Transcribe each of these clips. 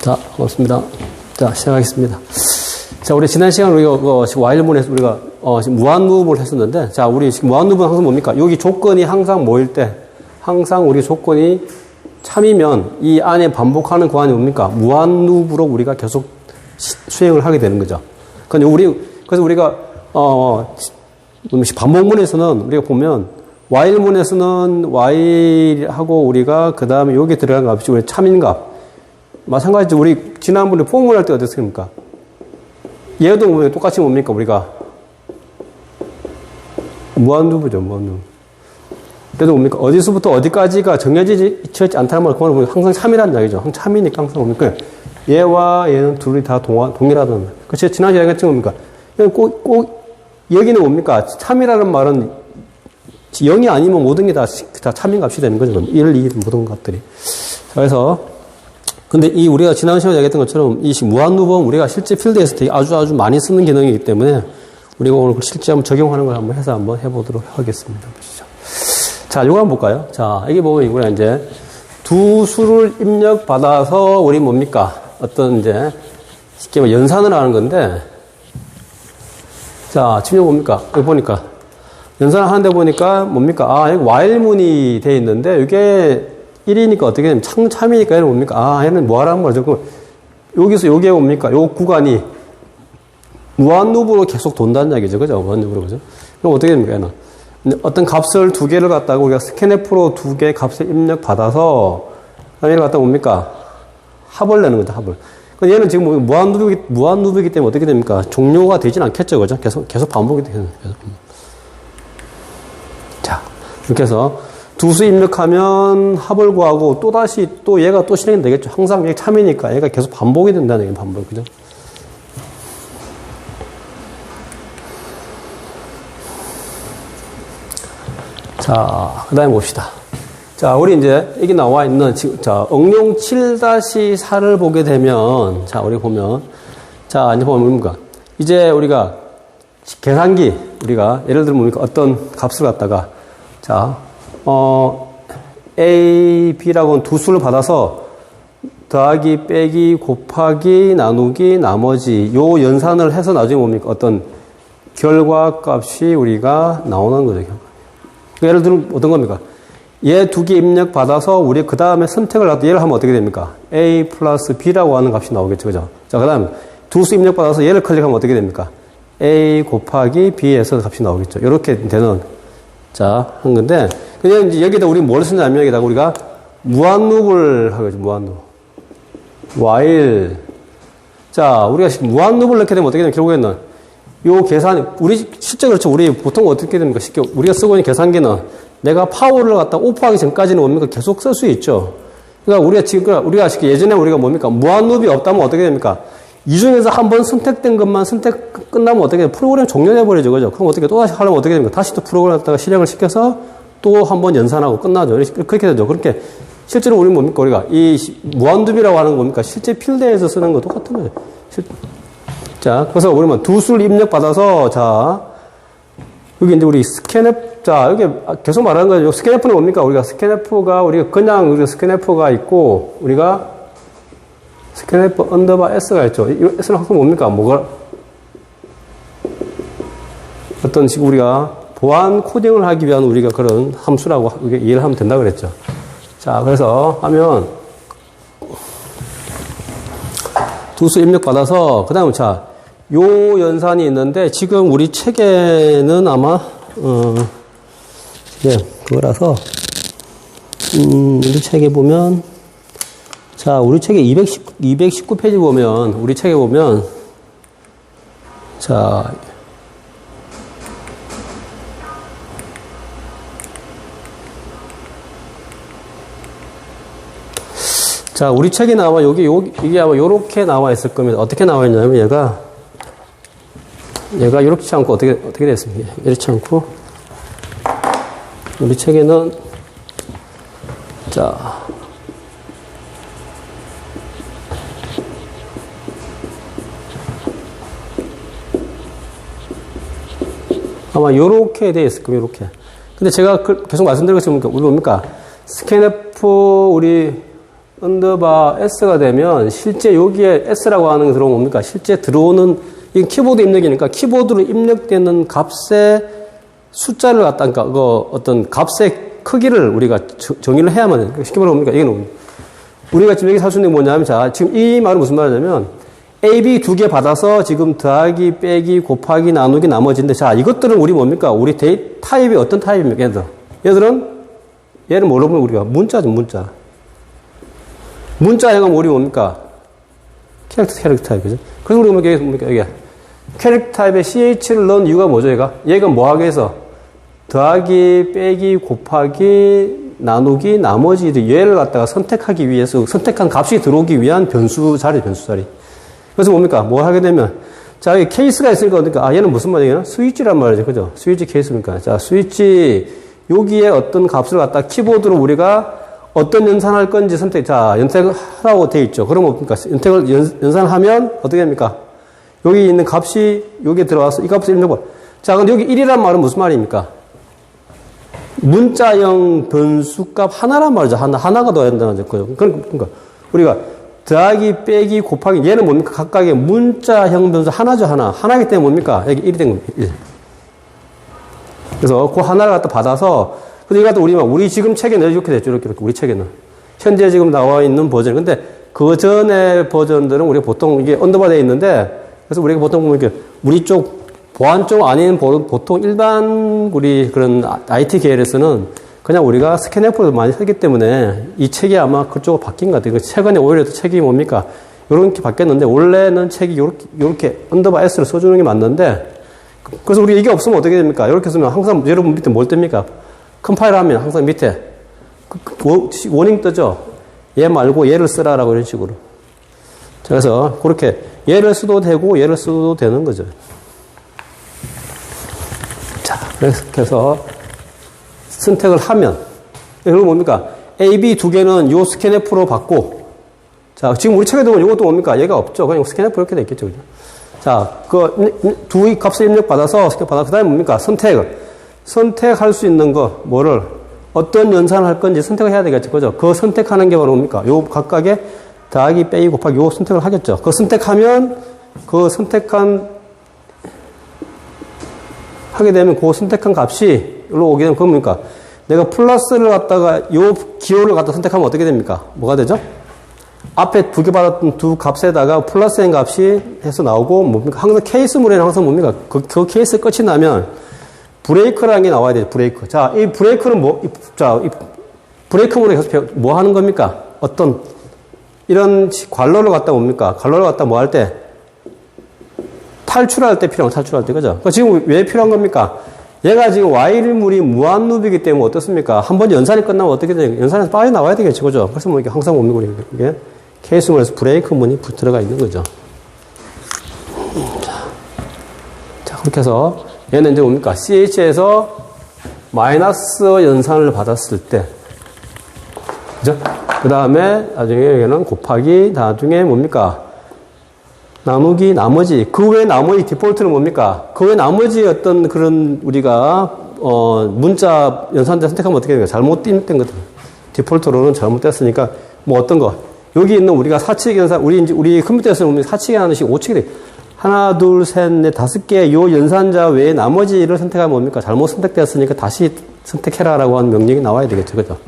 자, 고맙습니다. 자, 시작하겠습니다. 자, 우리 지난 시간 우리가 어, 지금 와일문에서 우리가 어, 지금 무한루업을 했었는데, 자, 우리 지금 무한루업은 항상 뭡니까? 여기 조건이 항상 뭐일 때, 항상 우리 조건이 참이면 이 안에 반복하는 구간이 뭡니까? 무한루업으로 우리가 계속 시, 수행을 하게 되는 거죠. 그러니까 우리, 그래서 우리가, 어, 반복문에서는 우리가 보면, 와일문에서는 와일하고 우리가 그 다음에 여기 들어간 값이 우리 참인 값. 마찬가지로 우리 지난번에 포옹을 할 때 어땠습니까? 얘도 보면 똑같이 뭡니까? 우리가 무한루브죠, 무한루브. 그래도 뭡니까? 어디서부터 어디까지가 정해지지 않다는 말, 보면 항상 참이라는 이야기죠. 항상 참이니까 항상 뭡니까? 얘와 얘는 둘이 다 동화, 동일하다는 말. 그 제가 지난 시간에 했던 뭡니까? 꼭, 꼭, 여기는 뭡니까? 참이라는 말은 0이 아니면 모든 게 다, 다 참인 값이 되는 거죠. 1, 2, 모든 것들이. 그래서, 근데 이 우리가 지난 시간에 얘기했던 것처럼 이 무한루범 우리가 실제 필드에서 되게 아주 아주 많이 쓰는 기능이기 때문에 우리가 오늘 실제 한번 적용하는 걸 한번 해서 한번 해보도록 하겠습니다. 보시죠. 자, 요거 한번 볼까요? 자, 이게 보면 이거야 이제 두 수를 입력받아서 우리 뭡니까? 어떤 이제 쉽게 말 연산을 하는 건데 자, 지금 뭡니까? 여기 보니까 연산을 하는데 보니까 뭡니까? 아, 여기 와일문이 돼 있는데 이게 1이니까 어떻게 되면 참, 참이니까 얘는 뭡니까? 아, 얘는 뭐 하라는 거죠? 여기서 요게 뭡니까? 요 구간이 무한루브로 계속 돈다는 얘기죠. 그죠? 무한루브로. 그죠? 그럼 어떻게 됩니까? 얘는? 어떤 값을 두 개를 갖다가 우리가 스캔F로 두 개 값을 입력받아서 얘를 갖다 뭡니까? 합을 내는 거죠, 합을. 얘는 지금 뭐 무한루브이기, 무한루브이기 때문에 어떻게 됩니까? 종료가 되진 않겠죠. 그죠? 계속, 계속 반복이 되는 거죠. 자, 이렇게 해서 두수 입력하면 합을 구하고 또다시 또 얘가 또 실행이 되겠죠. 항상 얘 참이니까 얘가 계속 반복이 된다는 얘기 반복. 그죠? 자, 그 다음에 봅시다. 자, 우리 이제 여기 나와 있는, 자, 응용 7-4를 보게 되면, 자, 우리 보면, 자, 이제 보면 뭡니까? 이제 우리가 계산기, 우리가 예를 들면? 어떤 값을 갖다가, 자, 어, A, B라고는 두 수를 받아서 더하기, 빼기, 곱하기, 나누기, 나머지, 요 연산을 해서 나중에 뭡니까? 어떤 결과 값이 우리가 나오는 거죠. 예를 들면 어떤 겁니까? 얘 두 개 입력 받아서 우리 그 다음에 선택을 하도 얘를 하면 어떻게 됩니까? A 플러스 B라고 하는 값이 나오겠죠. 그죠? 자, 그 다음 두 수 입력 받아서 얘를 클릭하면 어떻게 됩니까? A 곱하기 B에서 값이 나오겠죠. 이렇게 되는, 자, 한 건데, 그냥 이제 여기다 우리 뭘 쓰냐면 여기다가 우리가 무한루브를 하겠죠. 무한루브. while. 자, 우리가 무한루브를 넣게 되면 어떻게 되면 결국에는 요 계산, 우리, 실제 그렇죠. 우리 보통 어떻게 됩니까? 쉽게, 우리가 쓰고 있는 계산기는 내가 파워를 갖다 오프하기 전까지는 뭡니까? 계속 쓸 수 있죠. 그러니까 우리가 지금, 우리가 예전에 우리가 뭡니까? 무한루비 없다면 어떻게 됩니까? 이 중에서 한 번 선택된 것만 선택 끝나면 어떻게 돼? 프로그램 종료해버리죠. 그죠? 그럼 어떻게 또 다시 하려면 어떻게 됩니까? 다시 또 프로그램 갖다가 실행을 시켜서 또 한 번 연산하고 끝나죠. 그렇게 되죠. 그렇게 실제로 우리 뭡니까? 우리가 이 무한루비라고 하는 겁니까? 실제 필드에서 쓰는 거 똑같은 거예요. 자, 그래서 우리는 두 수를 입력받아서, 자, 여기 이제 우리 스캔F, 자, 여기 계속 말하는 거죠. 스캔F는 뭡니까? 우리가 스캔F가, 우리가 그냥 우리가 스캔F가 있고, 우리가 스캔F 언더바 S가 있죠. 이 S는 항상 뭡니까? 뭐가, 어떤 식으로 우리가 보안 코딩을 하기 위한 우리가 그런 함수라고 이해를 하면 된다 그랬죠. 자, 그래서 하면, 두수 입력 받아서, 그 다음에 자, 요 연산이 있는데 지금 우리 책에는 아마 어, 예, 그거라서 음, 우리 책에 보면 자 우리 책에 219, 219페이지 보면 우리 책에 보면 자 자, 우리 책이 나와, 여기, 여기, 이게 아마 요렇게 나와 있을 겁니다. 어떻게 나와 있냐면, 얘가, 얘가 이렇지 않고 어떻게, 어떻게 됐습니까? 이렇지 않고, 우리 책에는, 자, 아마 요렇게 돼 있을 겁니다, 요렇게. 근데 제가 계속 말씀드리고 있으니까, 우리 뭡니까? 스캔F, 우리, 언더바 S가 되면 실제 여기에 S라고 하는 게 들어오면 뭡니까? 실제 들어오는 이 키보드 입력이니까 키보드로 입력되는 값의 숫자를 갖다 그러니까 그 어떤 값의 크기를 우리가 저- 정의를 해야만 돼. 쉽게 말하면 뭡니까? 이거는 우리가 지금 여기 살 수 있는 게 뭐냐면 자 지금 이 말은 무슨 말이냐면 A, B 두 개 받아서 지금 더하기, 빼기, 곱하기, 나누기, 나머지인데 자 이것들은 우리 뭡니까? 우리 데이 타입이 어떤 타입입니까? 얘들 얘들은 얘는 뭐로 보면 우리가 문자죠 문자 문자 행은 우리 뭡니까? 캐릭터 캐릭터 타입이죠. 그래서 우리가 여기 뭡니까? 여기 캐릭터 타입에 CH를 넣은 이유가 뭐죠? 얘가 얘가 뭐 하기 위해서 더하기, 빼기, 곱하기, 나누기, 나머지 얘를 갖다가 선택하기 위해서 선택한 값이 들어오기 위한 변수 자리, 변수 자리. 그래서 뭡니까? 뭐 하게 되면 자, 여기 케이스가 있으니까 어니까 아, 얘는 무슨 말이냐? 스위치란 말이죠. 그죠? 스위치 케이스니까. 자, 스위치 여기에 어떤 값을 갖다 키보드로 우리가 어떤 연산할 건지 선택, 자, 연택을 하라고 돼 있죠. 그러면 뭡니까? 연택을 연, 연산하면 어떻게 됩니까? 여기 있는 값이 여기에 들어와서 이 값을 입력해. 자, 근데 여기 1이란 말은 무슨 말입니까? 문자형 변수값 하나란 말이죠. 하나, 하나가 더 된다는 거죠. 그러니까 우리가 더하기, 빼기, 곱하기 얘는 뭡니까? 각각의 문자형 변수 하나죠, 하나. 하나이기 때문에 뭡니까? 여기 1이 된 겁니다. 1. 그래서 그 하나를 갖다 받아서 근데 이거 갖다 우리 우리 지금 책에는 이렇게 됐죠. 이렇게, 이렇게 우리 책에는 현재 지금 나와 있는 버전. 근데 그 전에 버전들은 우리가 보통 이게 언더바되어 있는데 그래서 우리가 보통 보면 이렇게 우리 쪽 보안 쪽 아닌 보- 보통 일반 우리 그런 IT 계열에서는 그냥 우리가 스캔앱으로 많이 쓰기 때문에 이 책이 아마 그쪽으로 바뀐 것 같아요. 그 최근에 오히려 더 책이 뭡니까? 이렇게 바뀌었는데 원래는 책이 이렇게, 이렇게 언더바 S를 써주는 게 맞는데 그래서 우리 이게 없으면 어떻게 됩니까? 이렇게 쓰면 항상 여러분 밑에 뭘 뜹니까? 컴파일 하면 항상 밑에 그- 그 워- 워닝 뜨죠? 얘 말고 얘를 쓰라라고 이런 식으로. 자, 그래서 그렇게 얘를 써도 되고 얘를 써도 되는 거죠. 자, 그래서 선택을 하면 그럼 뭡니까? A, B 두 개는 요 스캔F로 받고 자, 지금 우리 책에 보면 이것도 뭡니까? 얘가 없죠. 그냥 스캔F 이렇게 돼 있겠죠. 그죠? 자, 그, 두 값을 입력받아서, 스캔 받아, 그 다음에 뭡니까? 선택을. 선택할 수 있는 거, 뭐를, 어떤 연산을 할 건지 선택을 해야 되겠죠. 그죠? 그 선택하는 게 바로 뭡니까? 요 각각의 더하기, 빼기, 곱하기 요 선택을 하겠죠. 그 선택하면, 그 선택한, 하게 되면 그 선택한 값이, 일로 오게 되면 그건 뭡니까? 내가 플러스를 갖다가 요 기호를 갖다 선택하면 어떻게 됩니까? 뭐가 되죠? 앞에 두 개 받았던 두 값에다가 플러스인 값이 해서 나오고 뭡니까? 항상 케이스물에는 항상 뭡니까? 그, 그 케이스 끝이 나면 브레이크라는 게 나와야 돼요. 브레이크. 자, 이 브레이크는 뭐, 이, 자, 이 브레이크물에 계속 뭐 하는 겁니까? 어떤 이런 시- 관로를 갖다 뭡니까? 관로를 갖다 뭐 할 때? 탈출할 때 필요한 탈출할 때 그죠? 그러니까 지금 왜 필요한 겁니까? 얘가 지금 와일물이 무한루비기 때문에 어떻습니까? 한 번 연산이 끝나면 어떻게 돼요? 연산에서 빠져나와야 되겠죠, 그죠? 그래서 뭐 이게 항상 뭡니까? 이게 케이스물에서 브레이크 문이 붙- 들어가 있는 거죠. 자, 자, 그렇게 해서 얘는 이제 뭡니까? CH에서 마이너스 연산을 받았을 때, 그죠? 그 다음에 나중에 얘는 곱하기, 나중에 뭡니까? 나누기 나머지 그 외 나머지 디폴트는 뭡니까? 그 외 나머지 어떤 그런 우리가 어 문자 연산자 선택하면 어떻게 됩니까? 잘못된 것들 디폴트로는 잘못됐으니까 뭐 어떤 거 여기 있는 우리가 사칙 연산 우리 이제 우리 컴퓨터에서 보면 사칙이 하나씩 오칙이 돼 하나 둘 셋 넷 다섯 개 요 연산자 외에 나머지를 선택하면 뭡니까? 잘못 선택되었으니까 다시 선택해라라고 하는 명령이 나와야 되겠죠, 그죠?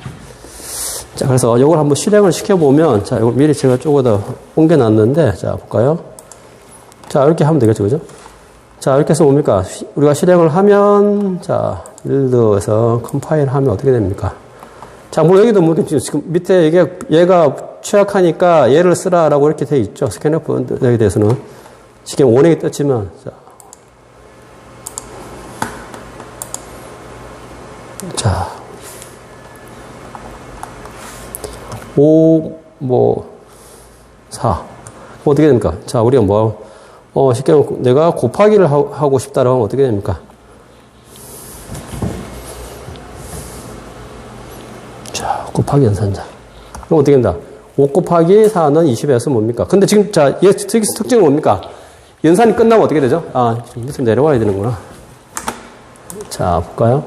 자, 그래서 이걸 한번 실행을 시켜보면, 자, 이걸 미리 제가 쪼개다 옮겨놨는데, 자, 볼까요? 자, 이렇게 하면 되겠죠, 그죠? 자, 이렇게 해서 뭡니까? 시- 우리가 실행을 하면, 자, 빌드에서 컴파일 하면 어떻게 됩니까? 자, 뭐 여기도 뭐 지금 밑에 이게 얘가 취약하니까 얘를 쓰라라고 이렇게 돼 있죠. 스캐너프에 대해서는. 지금 원액이 떴지만, 자. 자. 5, 뭐, 4. 어떻게 됩니까? 자, 우리가 뭐, 어, 쉽게 내가 곱하기를 하- 하고 싶다라고 하면 어떻게 됩니까? 자, 곱하기 연산자. 그럼 어떻게 된다? 5 곱하기 4는 20에서 뭡니까? 근데 지금, 자, 얘 특- 특징은 뭡니까? 연산이 끝나면 어떻게 되죠? 아, 밑으로 내려와야 되는구나. 자, 볼까요?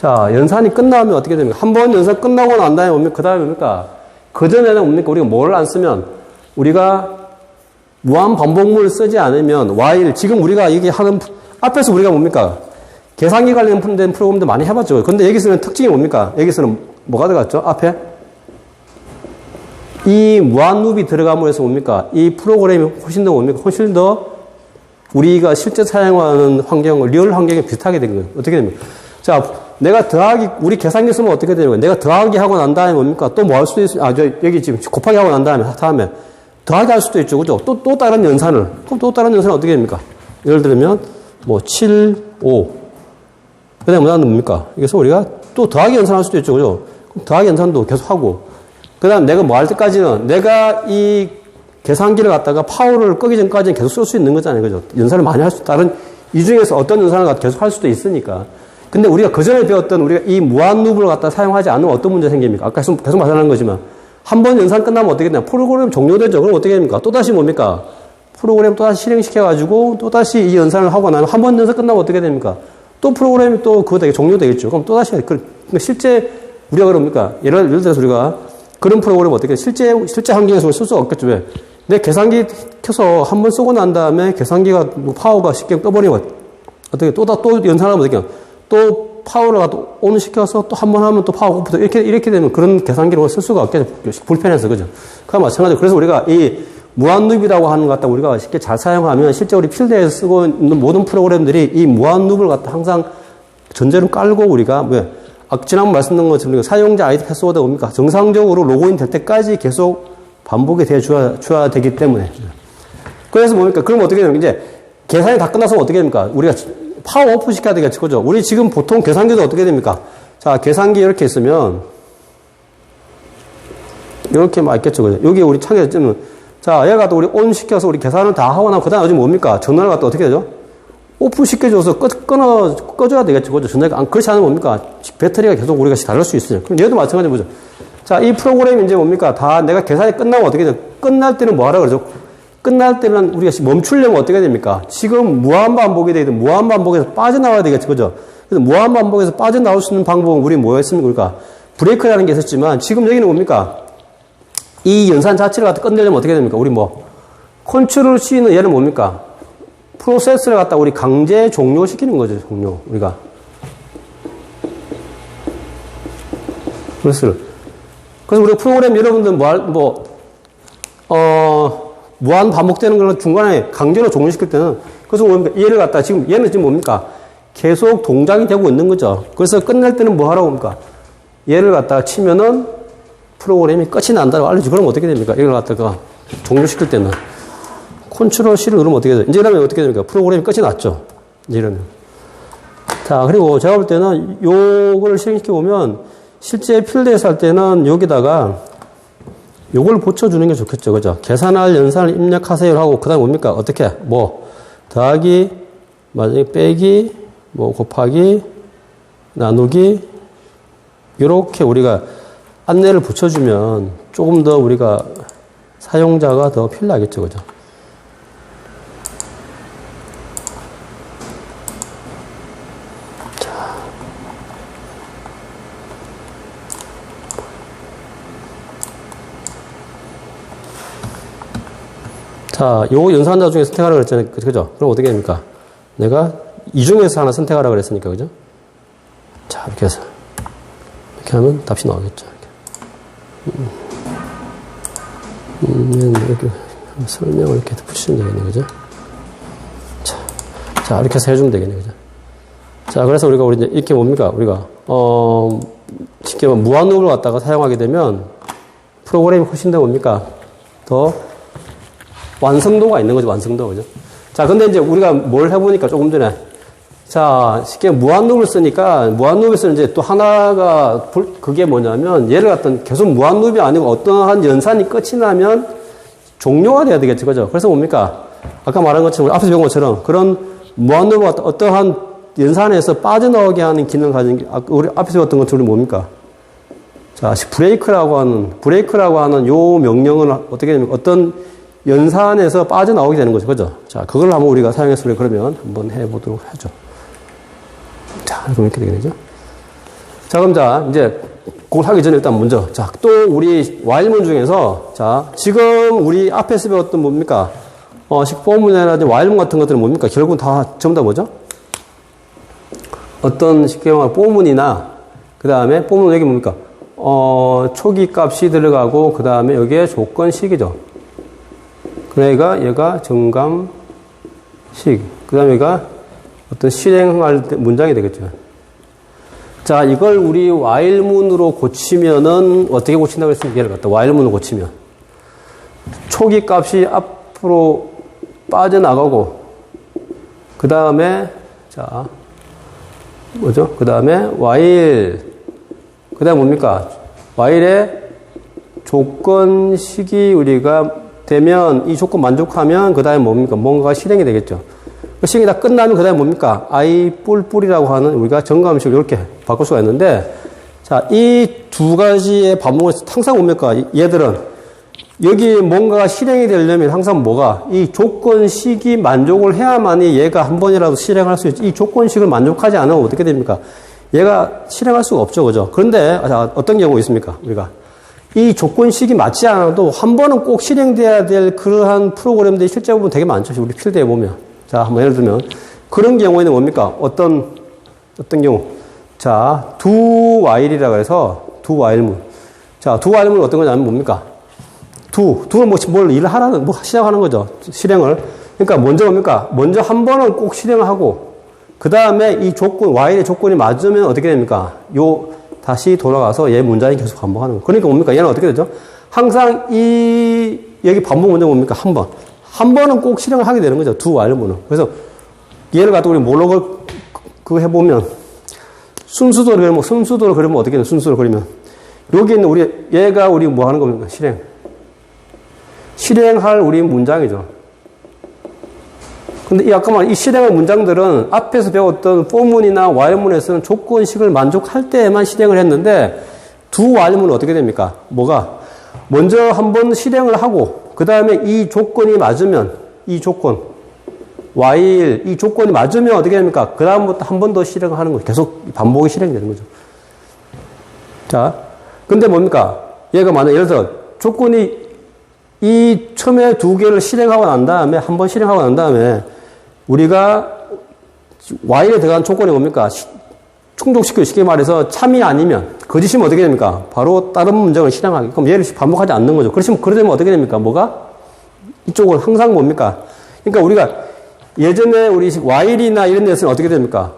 자, 연산이 끝나면 어떻게 됩니까? 한 번 연산 끝나고 난 다음에 뭡니까? 그 다음에 뭡니까? 그전에는 뭡니까? 우리가 뭘 안 쓰면, 우리가 무한 반복문을 쓰지 않으면, while, 지금 우리가 이게 하는, 앞에서 우리가 뭡니까? 계산기 관련된 프로그램도 많이 해봤죠. 근데 여기서는 특징이 뭡니까? 여기서는 뭐가 들어갔죠? 앞에? 이 무한루비 들어감으로 해서 뭡니까? 이 프로그램이 훨씬 더 뭡니까? 훨씬 더 우리가 실제 사용하는 환경을, 리얼 환경에 비슷하게 된 거예요. 어떻게 됩니까? 자, 내가 더하기, 우리 계산기 쓰면 어떻게 되는 거예요? 내가 더하기 하고 난 다음에 뭡니까? 또 뭐 할 수도 있어요? 아, 저, 여기 지금 곱하기 하고 난 다음에, 다음에 더하기 할 수도 있죠. 그죠? 또, 또 다른 연산을. 그럼 또 다른 연산은 어떻게 됩니까? 예를 들면, 뭐, 7, 5. 그 다음에 뭐는 뭡니까? 그래서 우리가 또 더하기 연산할 수도 있죠. 그죠? 그럼 더하기 연산도 계속 하고. 그 다음 내가 뭐 할 때까지는 내가 이 계산기를 갖다가 파워를 끄기 전까지는 계속 쓸 수 있는 거잖아요. 그죠? 연산을 많이 할 수, 다른, 이 중에서 어떤 연산을 계속 할 수도 있으니까. 근데 우리가 그 전에 배웠던 우리가 이 무한 루브를 갖다 사용하지 않으면 어떤 문제 생깁니까? 아까 계속, 계속 말씀하는 거지만. 한 번 연산 끝나면 어떻게 되냐? 프로그램 종료되죠. 그럼 어떻게 됩니까? 또다시 뭡니까? 프로그램 또다시 실행시켜가지고 또다시 이 연산을 하고 나면 한 번 연산 끝나면 어떻게 됩니까? 또 프로그램이 또 그거 되게 종료되겠죠. 그럼 또다시, 그, 그러니까 실제 우리가 그럽니까? 예를, 예를 들어서 우리가 그런 프로그램 어떻게, 실제, 실제 환경에서 쓸 수 없겠죠. 왜? 내 계산기 켜서 한 번 쓰고 난 다음에 계산기가 뭐 파워가 쉽게 떠버리면 어떻게 또다 또 연산하면 어떻게 또 파워를 온 시켜서 또 한 번 하면 또 파워가 오프도 이렇게 이렇게 되면 그런 계산기로 쓸 수가 없겠죠. 불편해서 그죠. 그와 마찬가지로 그래서 우리가 이 무한루비라고 하는 것 갖다 우리가 쉽게 잘 사용하면 실제 우리 필드에서 쓰고 있는 모든 프로그램들이 이 무한루비를 갖다 항상 전제로 깔고 우리가 왜 아, 지난번 말씀드린 것처럼 사용자 아이디 패스워드 뭡니까 정상적으로 로그인 될 때까지 계속 반복이 돼 줘야, 되기 때문에. 그래서 뭡니까? 그럼 어떻게 되면 이제 계산이 다 끝나서 어떻게 됩니까? 우리가 파워 오프 시켜야 되겠죠. 그죠? 우리 지금 보통 계산기도 어떻게 됩니까? 자, 계산기 이렇게 있으면 이렇게 막 있겠죠. 그죠? 여기 우리 창에 뜨면 자, 얘가 또 우리 온 시켜서 우리 계산을 다 하고 나면 그 다음에 요즘 뭡니까? 전화를 갖다 어떻게 되죠? 오프 시켜줘서 꺼, 끊어, 꺼줘야 되겠죠. 그죠? 전화가, 안, 그렇지 않으면 뭡니까? 배터리가 계속 우리가 다를 수 있어요. 그럼 얘도 마찬가지 보죠. 자, 이 프로그램이 이제 뭡니까? 다 내가 계산이 끝나면 어떻게 돼요? 끝날 때는 뭐 하라 그러죠? 끝날 때는 우리가 멈추려면 어떻게 됩니까? 지금 무한반복이 되든 무한반복에서 빠져나와야 되겠죠. 그죠? 그래서 무한반복에서 빠져나올 수 있는 방법은 우리 뭐였습니까? 그러니까 브레이크라는 게 있었지만 지금 여기는 뭡니까? 이 연산 자체를 갖다 끝내려면 어떻게 됩니까? 우리 뭐, 컨트롤 C는 얘는 뭡니까? 프로세스를 갖다 우리 강제 종료시키는 거죠, 종료. 우리가. 프로세스를. 그래서 우리 프로그램 여러분들 뭐, 할- 뭐, 어, 무한 반복되는 걸 중간에 강제로 종료시킬 때는, 그래서 뭡니까? 얘를 갖다 지금, 얘는 지금 뭡니까? 계속 동작이 되고 있는 거죠. 그래서 끝날 때는 뭐 하라고 합니까? 얘를 갖다가 치면은 프로그램이 끝이 난다고 알려주고 그러면 어떻게 됩니까? 이걸 갖다가 종료시킬 때는 컨트롤 C를 누르면 어떻게 돼요? 이제 이러면 어떻게 됩니까? 프로그램이 끝이 났죠. 이제 이러면. 자, 그리고 제가 볼 때는 요거를 실행시켜 보면 실제 필드에서 할 때는 여기다가 요걸 붙여주는 게 좋겠죠. 그죠? 계산할 연산을 입력하세요 하고 그 다음에 뭡니까? 어떻게? 뭐, 더하기, 마지막에 빼기, 뭐, 곱하기, 나누기, 이렇게 우리가 안내를 붙여주면 조금 더 우리가 사용자가 더 편리하겠죠. 그죠? 자, 요 연산자 중에 선택하라고 그랬잖아요. 그- 그죠? 그럼 어떻게 됩니까? 내가 이 중에서 하나 선택하라고 그랬으니까, 그죠? 자, 이렇게 해서. 이렇게 하면 답이 나오겠죠. 이렇게. 음, 음, 이렇게 설명을 이렇게 붙이면 되겠네, 그죠? 자, 자, 이렇게 해서 해주면 되겠네, 그죠? 자, 그래서 우리가 우리 이제 이렇게 뭡니까? 우리가, 어, 쉽게 말하면 무한루를 갖다가 사용하게 되면 프로그램이 훨씬 더 뭡니까? 더 완성도가 있는 거죠, 완성도. 그죠? 자, 근데 이제 우리가 뭘 해보니까 조금 전에. 자, 쉽게 무한루을 쓰니까, 무한루을 쓰는 이제 또 하나가, 불- 그게 뭐냐면, 얘를 갖던 계속 무한루이 아니고 어떠한 연산이 끝이 나면 종료가 돼야 되겠죠. 그죠? 그래서 뭡니까? 아까 말한 것처럼, 앞에서 배운 것처럼, 그런 무한루가 어떠한 연산에서 빠져나오게 하는 기능을 가진 게, 아까 우리 앞에서 배웠던 것처럼 뭡니까? 자, 브레이크라고 하는, 브레이크라고 하는 요 명령은 어떻게 되면 어떤 연산에서 빠져나오게 되는 거죠. 그죠? 자, 그걸 한번 우리가 우리 그러면 한번 해보도록 하죠. 자, 그럼 이렇게 되게 되죠. 자, 그럼 자, 이제 그걸 하기 전에 일단 먼저. 자, 또 우리 와일문 중에서, 자, 지금 우리 앞에서 배웠던 뭡니까? 어, 식포문이라든지 와일문 같은 것들은 뭡니까? 결국은 다, 전부 다 뭐죠? 어떤 쉽게 말하면 포문이나, 그 다음에 포문 여기 뭡니까? 어, 초기 값이 들어가고, 그 다음에 여기에 조건식이죠. 그러니까 얘가 정감식. 그 다음에 얘가 어떤 실행할 때 문장이 되겠죠. 자, 이걸 우리 와일문으로 고치면은 어떻게 고친다고 했습니까? 얘를 갖다 와일문으로 고치면. 초기 값이 앞으로 빠져나가고, 그 다음에, 자, 뭐죠? 그 다음에 와일, 그 다음에 뭡니까? 와일의 조건식이 우리가 되면, 이 조건 만족하면, 그 다음에 뭡니까? 뭔가가 실행이 되겠죠. 그 실행이 다 끝나면, 그 다음에 뭡니까? 아이 뿔뿔이라고 하는 우리가 정감식을 이렇게 바꿀 수가 있는데, 자, 이 두 가지의 반복을 항상 뭡니까? 얘들은 여기 뭔가 실행이 되려면 항상 뭐가 이 조건식이 만족을 해야만이 얘가 한 번이라도 실행할 수 있지. 이 조건식을 만족하지 않으면 어떻게 됩니까? 얘가 실행할 수가 없죠, 그죠? 그런데 자, 어떤 경우 있습니까? 우리가 이 조건식이 맞지 않아도 한 번은 꼭 실행돼야 될 그러한 프로그램들이 실제 보면 되게 많죠. 우리 필드에 보면. 자, 한번 예를 들면 그런 경우에는 뭡니까? 어떤 어떤 경우? 자, 두 와일이라고 해서 두 와일문. 자, 두 와일문 어떤 거냐면 뭡니까? 두, 두는 뭐, 뭘 일을 하라는, 뭐, 시작하는 거죠. 실행을. 그러니까 먼저 뭡니까? 먼저 한 번은 꼭 실행을 하고, 그 다음에 이 조건, Y의 조건이 맞으면 어떻게 됩니까? 요, 다시 돌아가서 얘 문장이 계속 반복하는 거. 그러니까 뭡니까? 얘는 어떻게 되죠? 항상 이, 여기 반복 문장 뭡니까? 한 번. 한 번은 꼭 실행을 하게 되는 거죠. 두 Y문은. 그래서 얘를 갖다 우리 뭘로 그, 그 해보면, 순수도를 그리면, 순수도를 그리면 어떻게 되나? 순수도를 그리면. 여기 있는 우리, 얘가 우리 뭐 하는 겁니까? 실행. 실행할 우리 문장이죠. 근데 이 아까 말한 이 실행할 문장들은 앞에서 배웠던 포문이나 와일문에서는 조건식을 만족할 때에만 실행을 했는데 두 와일문은 어떻게 됩니까? 뭐가? 먼저 한번 실행을 하고 그 다음에 이 조건이 맞으면 이 조건 와일 이 조건이 맞으면 어떻게 됩니까? 그 다음부터 한 번 더 실행을 하는 거죠. 계속 반복이 실행되는 거죠. 자, 근데 뭡니까? 얘가 만약 예를 들어 조건이 이 처음에 두 개를 실행하고 난 다음에 한 번 실행하고 난 다음에 우리가 Y에 들어간 조건이 뭡니까? 충족시켜 쉽게 말해서 참이 아니면 거짓이면 어떻게 됩니까? 바로 다른 문장을 실행하기. 그럼 얘를 반복하지 않는 거죠. 그렇지만 그러면 어떻게 됩니까? 뭐가? 이쪽은 항상 뭡니까? 그러니까 우리가 예전에 우리 Y이나 이런 데서는 어떻게 됩니까?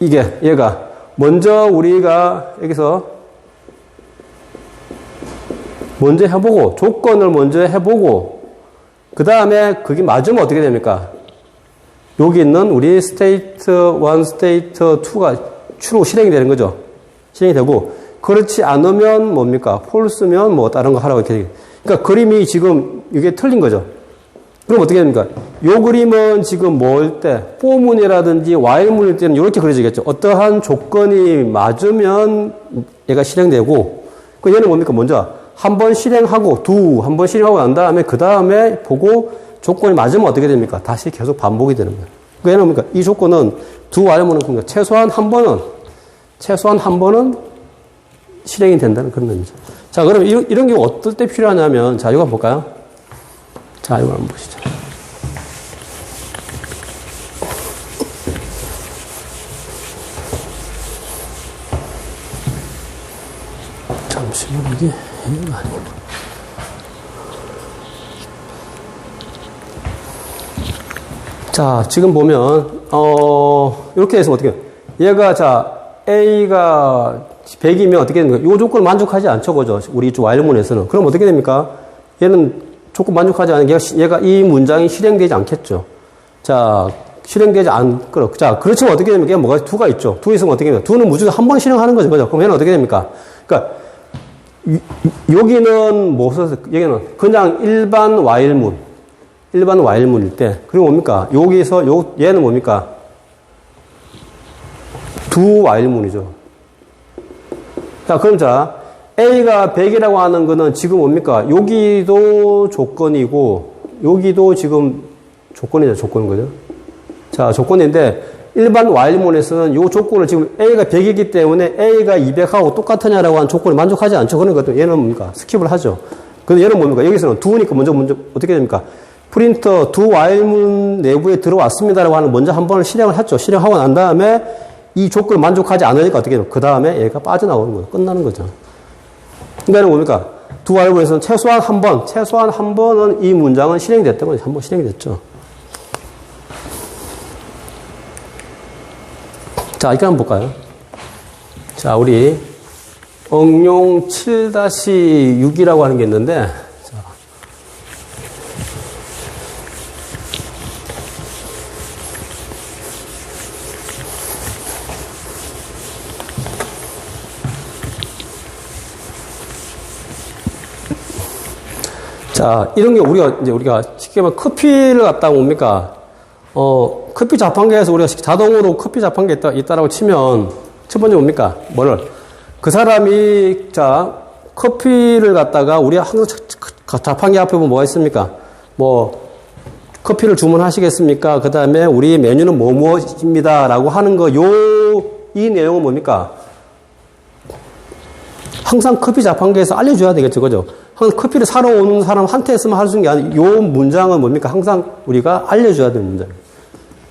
이게 얘가 먼저 우리가 여기서 먼저 해보고 조건을 먼저 해보고 그 다음에 그게 맞으면 어떻게 됩니까? 여기 있는 우리 스테이트 1, 스테이트 2가 추로 실행이 되는 거죠. 실행이 되고 그렇지 않으면 뭡니까? 폴스면 뭐 다른 거 하라고 이렇게. 그러니까 그림이 지금 이게 틀린 거죠. 그럼 어떻게 됩니까? 요 그림은 지금 뭘 때, 포문이라든지 와일문일 때는 이렇게 그려지겠죠. 어떠한 조건이 맞으면 얘가 실행되고, 그 얘는 뭡니까? 먼저 한 번 실행하고, 두, 한 번 실행하고 난 다음에, 그 다음에 보고 조건이 맞으면 어떻게 됩니까? 다시 계속 반복이 되는 거예요. 그 얘는 뭡니까? 이 조건은 두 와일문은 그러니까 최소한 한 번은, 최소한 한 번은 실행이 된다는 그런 의미죠. 자, 그럼 이런, 이런 경우 어떨 때 필요하냐면, 자, 이거 한번 볼까요? 자, 이거 한번 보시죠. 잠시만, 이게, 이게 아니고. 자, 지금 보면, 어, 이렇게 해서 어떻게, 얘가, 자, A가 100이면 어떻게 되는 거예요? 이 조건을 만족하지 않죠, 그죠? 우리 이쪽 와일문에서는. 그럼 어떻게 됩니까? 얘는 조건 만족하지 않은 얘가, 얘가 이 문장이 실행되지 않겠죠. 자, 실행되지 않고, 자, 그렇지만 어떻게 됩니까? 뭐가 두가 있죠. 두 있으면 어떻게 됩니까? 두는 무조건 한 번 실행하는 거죠. 그죠? 그럼 얘는 어떻게 됩니까? 그러니까, 이, 여기는 뭐 여기는 그냥 일반 와일문, 일반 와일문일 때, 그리고 뭡니까? 여기서, 요, 얘는 뭡니까? 두 와일문이죠. 자, 그럼 자, A가 100이라고 하는 거는 지금 뭡니까? 여기도 조건이고, 여기도 지금 조건이죠, 조건인 거죠. 자, 조건인데, 일반 와일문에서는 요 조건을 지금 A가 100이기 때문에 A가 200하고 똑같으냐라고 하는 조건을 만족하지 않죠. 그런 것도 얘는 뭡니까? 스킵을 하죠. 근데 얘는 뭡니까? 여기서는 두니까 먼저 먼저 어떻게 됩니까? 프린터 두 와일문 내부에 들어왔습니다라고 하는 먼저 한 번을 실행을 했죠. 실행하고 난 다음에 이 조건을 만족하지 않으니까 어떻게 돼요? 그 다음에 얘가 빠져나오는 거예요. 끝나는 거죠. 그러니까 뭡니까? 두 와일문에서는 최소한 한 번, 최소한 한 번은 이 문장은 실행됐던 거죠. 한 번 실행이 됐죠. 자, 이렇게 한번 볼까요? 자, 우리 응용 7-6이라고 하는 게 있는데, 자. 자, 이런 게 우리가, 이제 우리가 쉽게 말하면 커피를 갖다 뭡니까? 어, 커피 자판기에서 우리가 자동으로 커피 자판기에 있다, 있다라고 치면, 첫 번째 뭡니까? 뭐를? 그 사람이, 자, 커피를 갖다가 우리 항상 자- 자판기 앞에 보면 뭐가 있습니까? 뭐, 커피를 주문하시겠습니까? 그 다음에 우리 메뉴는 뭐 무엇입니다. 라고 하는 거, 요, 이 내용은 뭡니까? 항상 커피 자판기에서 알려줘야 되겠죠. 그죠? 항상 커피를 사러 오는 사람한테 쓰면 할수 있는 게 아니고, 요 문장은 뭡니까? 항상 우리가 알려줘야 되는 문장이에요.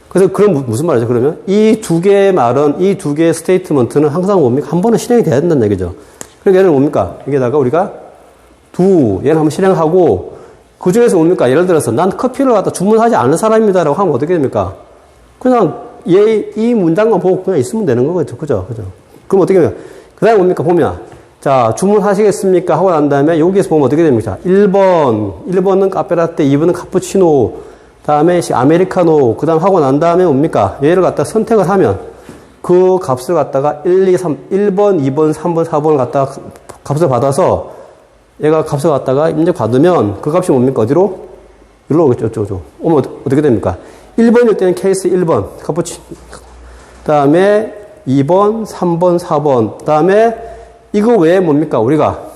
그래서 그럼 무- 무슨 말이죠? 그러면 이 두 개의 말은, 이 두 개의 스테이트먼트는 항상 뭡니까? 한 번은 실행이 돼야 된다는 얘기죠. 그러니까 얘는 뭡니까? 여기다가 우리가 두, 얘는 한번 실행하고, 그 중에서 뭡니까? 예를 들어서 난 커피를 갖다 주문하지 않는 사람입니다라고 하면 어떻게 됩니까? 그냥 얘, 이 문장만 보고 그냥 있으면 되는 거겠죠. 그죠? 그죠? 그럼 어떻게 됩니까? 그 다음에 뭡니까? 보면, 자, 주문하시겠습니까? 하고 난 다음에 여기에서 보면 어떻게 됩니까? 1번, 1번은 카페라떼, 2번은 카푸치노, 다음에 아메리카노, 그 다음 하고 난 다음에 뭡니까? 얘를 갖다 선택을 하면 그 값을 갖다가 1, 2, 3, 1번, 2번, 3번, 4번을 갖다가 값을 받아서 얘가 값을 갖다가 입력 받으면 그 값이 뭡니까? 어디로? 여기로 오겠죠. 어쩌죠. 오면 어떻게 됩니까? 1번일 때는 케이스 1번, 카푸치. 다음에 2번, 3번, 4번. 다음에 이거 외에 뭡니까? 우리가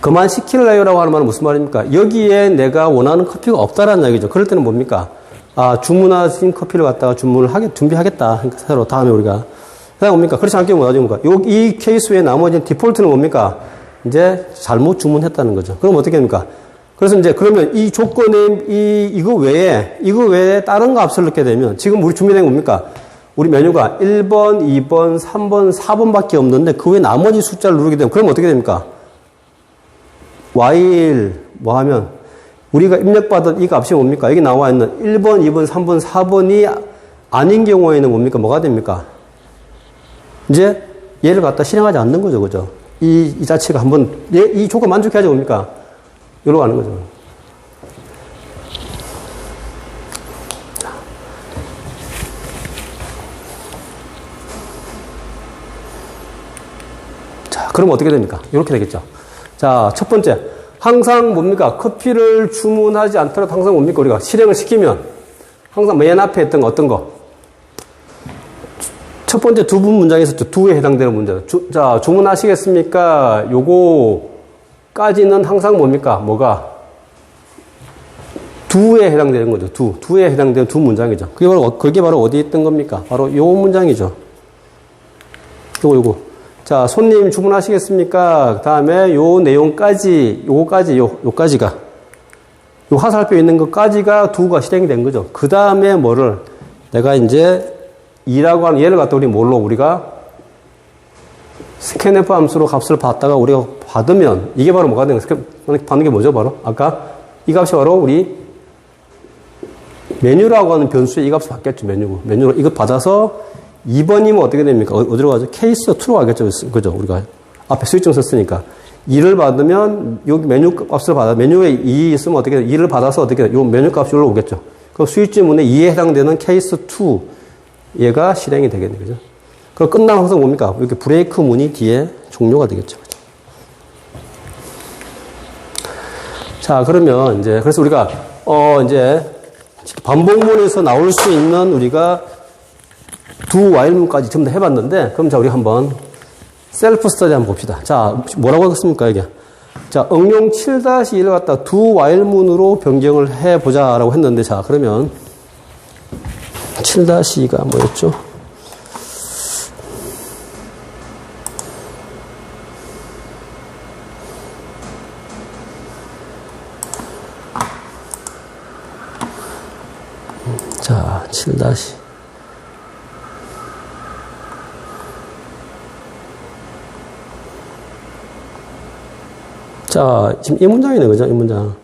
그만 시킬래요라고 하는 말은 무슨 말입니까? 여기에 내가 원하는 커피가 없다라는 얘기죠. 그럴 때는 뭡니까? 아, 주문하신 커피를 갖다가 주문을 하겠, 준비하겠다. 그러니까 새로 다음에 우리가. 그다음 뭡니까? 그렇지 않게 뭐하죠? 뭡니까? 요, 이 케이스 외에 나머지 디폴트는 뭡니까? 이제 잘못 주문했다는 거죠. 그럼 어떻게 됩니까? 그래서 이제 그러면 이 조건에 이, 이거 외에, 이거 외에 다른 값을 넣게 되면 지금 우리 준비된 게 뭡니까? 우리 메뉴가 1번, 2번, 3번, 4번밖에 없는데 그 외에 나머지 숫자를 누르게 되면 그럼 어떻게 됩니까? while 뭐 하면 우리가 입력받은 이 값이 뭡니까? 여기 나와 있는 1번, 2번, 3번, 4번이 아닌 경우에는 뭡니까? 뭐가 됩니까? 이제 얘를 갖다 실행하지 않는 거죠. 그죠? 이, 이 자체가 한번, 얘, 이 조건 만족해야지 뭡니까? 여기로 가는 거죠. 그럼 어떻게 됩니까? 이렇게 되겠죠. 자, 첫 번째. 항상 뭡니까? 커피를 주문하지 않더라도 항상 뭡니까? 우리가 실행을 시키면 항상 맨 앞에 했던 거 어떤 거? 첫 번째 두 분 문장에 있었죠. 두에 해당되는 문제. 주, 자, 주문하시겠습니까? 요거까지는 항상 뭡니까? 뭐가? 두에 해당되는 거죠. 두. 두에 해당되는 두 문장이죠. 그게 바로, 어- 그게 바로 어디에 있던 겁니까? 바로 요 문장이죠. 요거, 요거. 자, 손님 주문하시겠습니까? 그 다음에 요 내용까지, 요거까지, 요, 요까지가. 요 화살표 있는 것까지가 두가 실행이 된 거죠. 그 다음에 뭐를 내가 이제 2라고 하는 얘를 갖다 우리 뭘로 우리가 스캔F 함수로 값을 받다가 우리가 받으면 이게 바로 뭐가 되는 거예요? 받는 게 뭐죠? 바로 아까 이 값이 바로 우리 메뉴라고 하는 변수의 이 값을 받겠죠. 메뉴고 메뉴로 이거 받아서 2번이면 어떻게 됩니까? 어- 어디로 가죠? 케이스 2로 가겠죠. 그죠? 우리가 앞에 수익증 썼으니까 2를 받으면 여기 메뉴 값을 받아 메뉴에 2 있으면 어떻게 돼요? 2를 받아서 어떻게 돼요? 요 메뉴 값이 올라오겠죠. 그럼 수익지문에 2에 해당되는 케이스 2 얘가 실행이 되겠네. 그죠? 그럼 끝나면 항상 뭡니까? 이렇게 브레이크 문이 뒤에 종료가 되겠죠. 자, 그러면 이제, 그래서 우리가, 어, 이제, 반복문에서 나올 수 있는 우리가 두 와일문까지 전부 다 해봤는데, 그럼 자, 우리 한번 셀프 스터디 한번 봅시다. 자, 뭐라고 하겠습니까, 이게? 자, 응용 7-1을 갖다 두 와일문으로 변경을 해보자라고 했는데, 자, 그러면 7-2가 뭐였죠? 자, 7-2. 자, 지금 이 문장이네, 그죠? 이 문장.